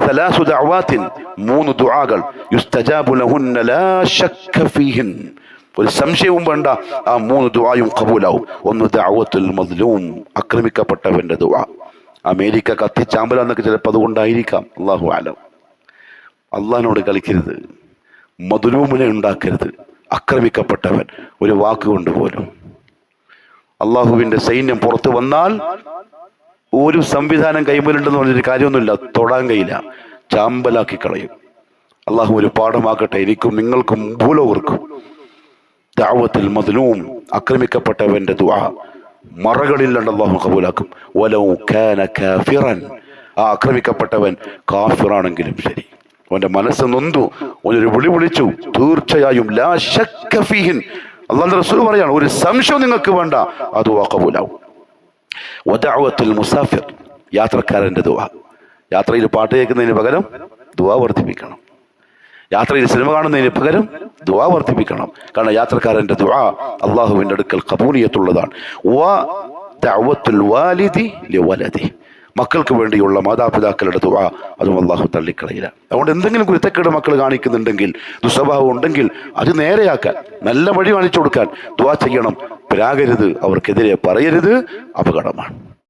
സലാസു ദഅവാത്തിൻ മൂന്ന് ദുആകൾ. യുസ്തജാബു ലഹുന്ന ലാ ശക്ക ഫീഹിൻ ഒരു സംശയവും വേണ്ട. ആ മൂന്ന് ദുആയും ഖബൂലാവും ഒന്ന് ദഅവത്തുൽ മദ്ലൂം അക്രമിക്കപ്പെട്ടവന്റെ ദുആ. അമേരിക്ക കത്തി കത്തിച്ചാമ്പലെന്നൊക്കെ ചിലപ്പോൾ അതുകൊണ്ടായിരിക്കാം. അള്ളാഹു ആലം അള്ളഹാനോട് കളിക്കരുത്. മധുരൂമിനെ ഉണ്ടാക്കരുത്. അക്രമിക്കപ്പെട്ടവൻ ഒരു വാക്കുകൊണ്ട് പോലും. അള്ളാഹുവിന്റെ സൈന്യം പുറത്തു വന്നാൽ ഒരു സംവിധാനം കൈമുലുണ്ടെന്ന് പറഞ്ഞൊരു കാര്യമൊന്നുമില്ല. തൊടാൻ കഴിയില്ല. ചാമ്പലാക്കി കളയും. അള്ളാഹു ഒരു പാഠമാക്കട്ടെ. എനിക്കും നിങ്ങൾക്കും ഭൂലോകർക്കും ദാവത്തിൽ മതിലും ആക്രമിക്കപ്പെട്ടവന്റെ ദുആ മറകളില്ലാണ്ട് അള്ളാഹു കബൂലാക്കും. ആ ആക്രമിക്കപ്പെട്ടവൻ കാഫിറാണെങ്കിലും ശരി. അവന്റെ മനസ്സ് നൊന്തു ഒരു വിളി വിളിച്ചു. തീർച്ചയായും ലാ ഫീഹിൻ. റസൂൽ പറയാണ് ഒരു സംശയം നിങ്ങൾക്ക് വേണ്ട. അത് കബൂലാവും. വദഅവത്തുൽ മുസാഫിർ. യാത്രക്കാരന്റെ ദുവ യാത്രയിൽ പാട്ട് കേൾക്കുന്നതിന് പകരം ദുവ വർദ്ധിപ്പിക്കണം. യാത്രയിൽ സിനിമ കാണുന്നതിന് പകരം ദുവ വർദ്ധിപ്പിക്കണം. കാരണം യാത്രക്കാരന്റെ ദുആ അള്ളാഹുവിന്റെ അടുക്കൽ കബൂലിയത്തുള്ളതാണ്. മക്കൾക്ക് വേണ്ടിയുള്ള മാതാപിതാക്കളുടെ ദുആ അതും അള്ളാഹു തള്ളിക്കളയില്ല. അതുകൊണ്ട് എന്തെങ്കിലും കുരുത്തക്കേട് മക്കൾ കാണിക്കുന്നുണ്ടെങ്കിൽ ദുസ്വഭാവം ഉണ്ടെങ്കിൽ അത് നേരെയാക്കാൻ നല്ല വഴി കാണിച്ചു കൊടുക്കാൻ ദുആ ചെയ്യണം. പ്രാകരുത് അവർക്കെതിരെ പറയരുത്. അപകടമാണ്.